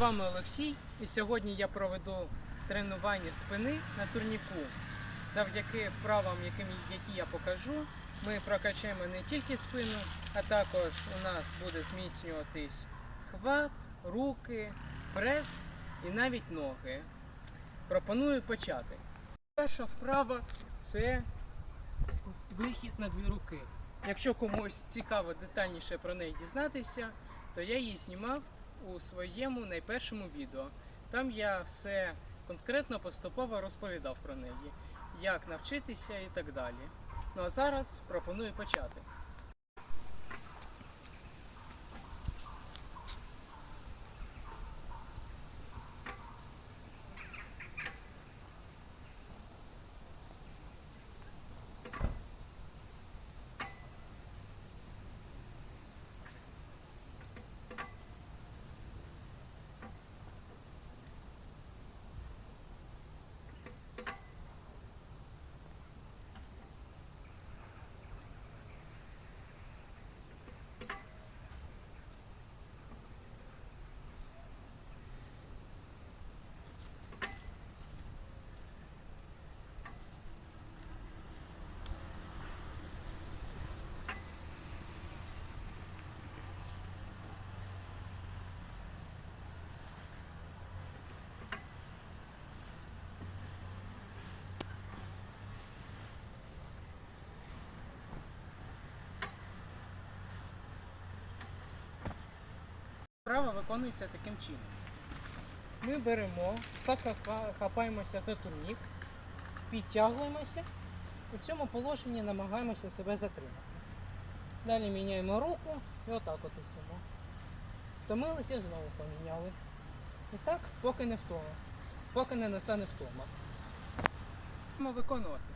вами Олексій, і сьогодні я проведу тренування спини на турніку. Завдяки вправам, які я покажу, ми прокачаємо не тільки спину, а також у нас буде зміцнюватись хват, руки, прес і навіть ноги. Пропоную почати. Перша вправа це вихід на дві руки. Якщо комусь цікаво детальніше про неї дізнатися, то я її знімав у своєму найпершому відео. Там я все конкретно поступово розповідав про неї, як навчитися і так далі. Ну а зараз пропоную почати. Вправа виконується таким чином. Ми беремо, так хапаємося за турнік, підтягуємося, у цьому положенні намагаємося себе затримати. Далі міняємо руку і отак от висимо. Втомилися знову поміняли. І так, поки не втома. Поки не настане втома. Будемо виконувати.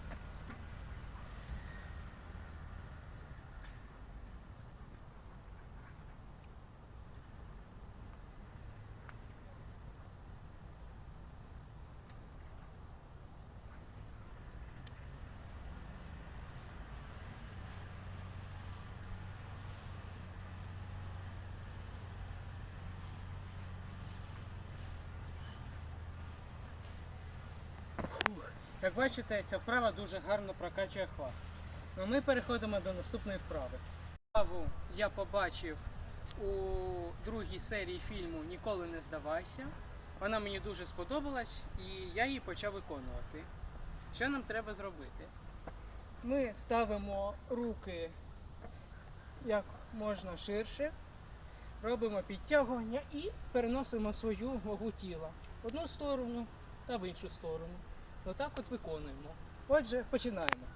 Фух. Як бачите, ця вправа дуже гарно прокачує хват. Ну, ми переходимо до наступної вправи. Вправу я побачив у другій серії фільму Ніколи не здавайся. Вона мені дуже сподобалась і я її почав виконувати. Що нам треба зробити? Ми ставимо руки як можна ширше, робимо підтягування і переносимо свою вагу тіла в одну сторону та в іншу сторону. Отак от виконуємо. Отже, починаємо.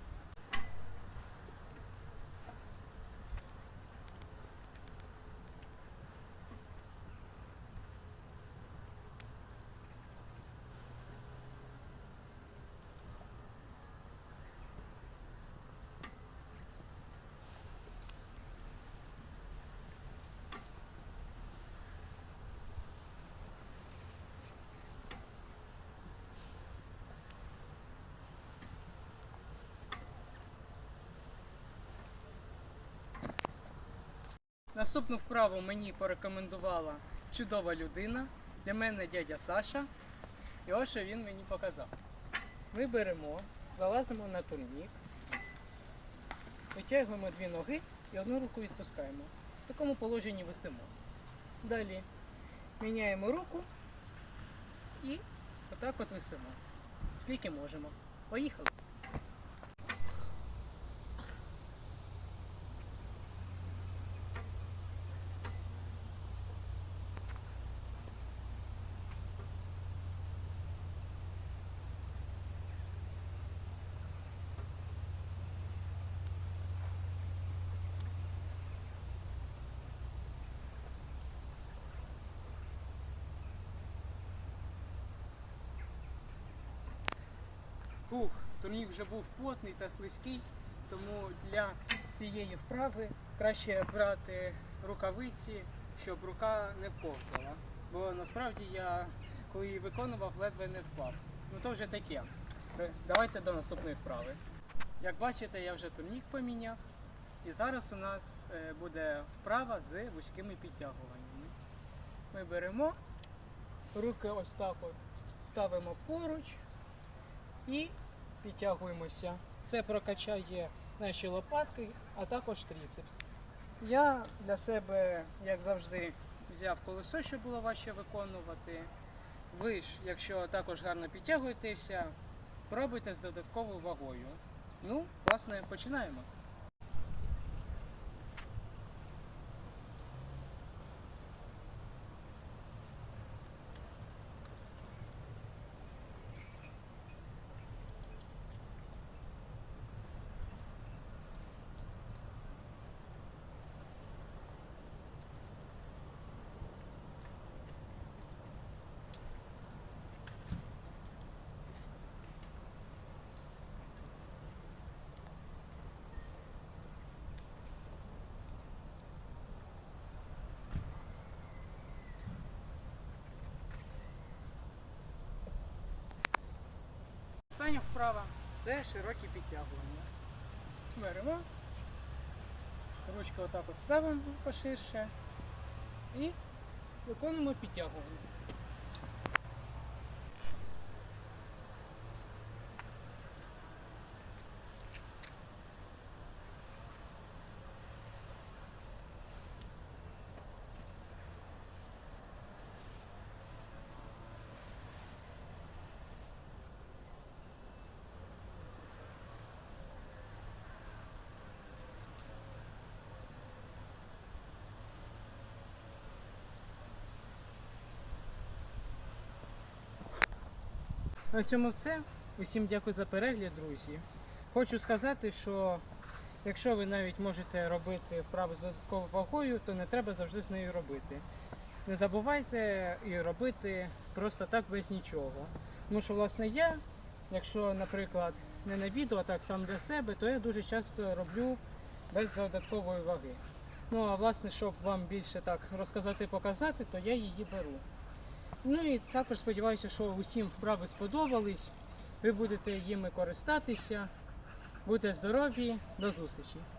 Наступну вправу мені порекомендувала чудова людина. Для мене дядя Саша. І ось що він мені показав. Ми беремо, залазимо на турнік, витягуємо дві ноги і одну руку відпускаємо. В такому положенні висимо. Далі міняємо руку і отак от висимо. Скільки можемо. Поїхали. Фух, турнік вже був плотний та слизький, тому для цієї вправи краще брати рукавиці, щоб рука не повзала. Бо насправді я, коли її виконував, ледве не впав. Ну то вже таке. Давайте до наступної вправи. Як бачите, я вже турнік поміняв. І зараз у нас е, буде вправа з вузькими підтягуваннями. Ми беремо руки ось так от ставимо поруч і підтягуємося. Це прокачає наші лопатки, а також тріцепс. Я для себе, як завжди, взяв колесо, щоб було важче виконувати. Ви ж, якщо також гарно підтягуєтеся, пробуйте з додатковою вагою. Ну, власне, починаємо. Остання вправа це широкі підтягування. Беремо. Ручки отак от ставимо поширше і виконуємо підтягування. На цьому все. Усім дякую за перегляд, друзі. Хочу сказати, що якщо ви навіть можете робити вправи з додатковою вагою, то не треба завжди з нею робити. Не забувайте і робити просто так без нічого. Тому що, власне, я, якщо, наприклад, не на відео, а так сам для себе, то я дуже часто роблю без додаткової ваги. Ну а власне, щоб вам більше так розказати і показати, то я її беру. Ну і також сподіваюся, що усім вправи сподобались. Ви будете їми користатися. Будьте здорові, до зустрічі!